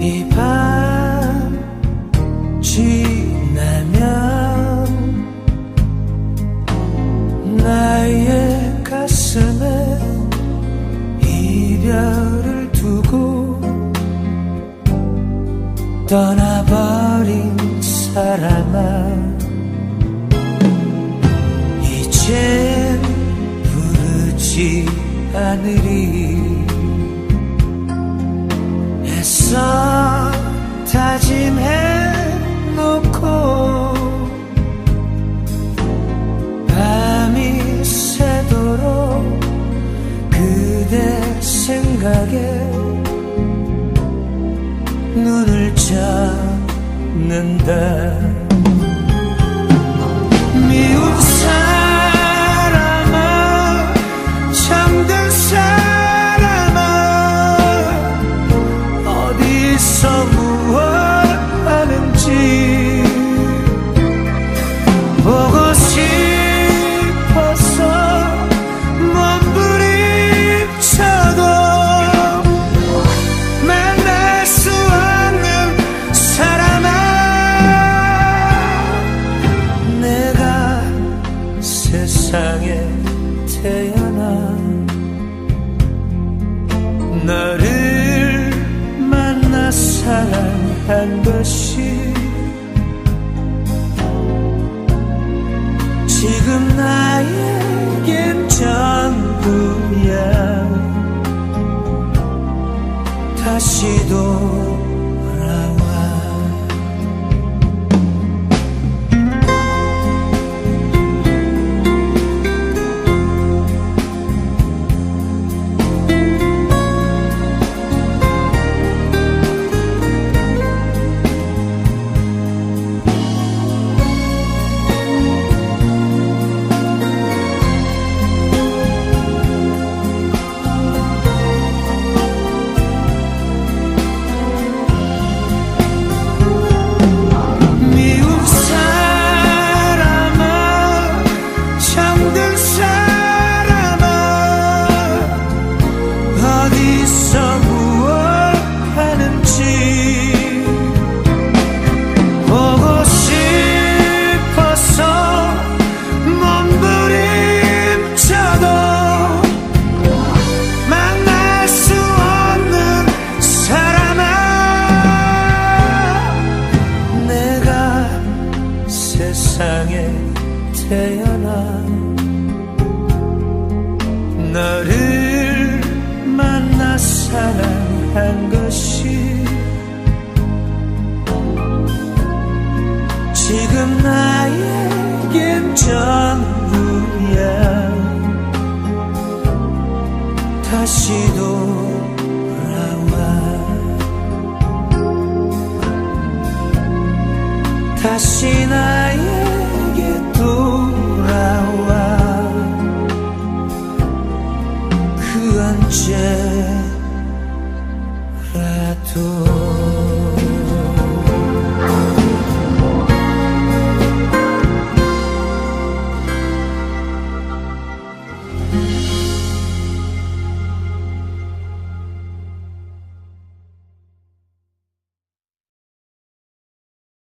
이밤 지나면 나의 가슴에 이별을 두고 떠나버린 사람아 이젠 부르지 않으리. 생각에 눈을 잡는다 너를 만나 사랑한 것이 지금 나에겐 전부야. 다시 돌 태어나 너를 만나 사랑한 것이 지금 나에겐 전부야. 다시 돌아와. 다시 나 gönce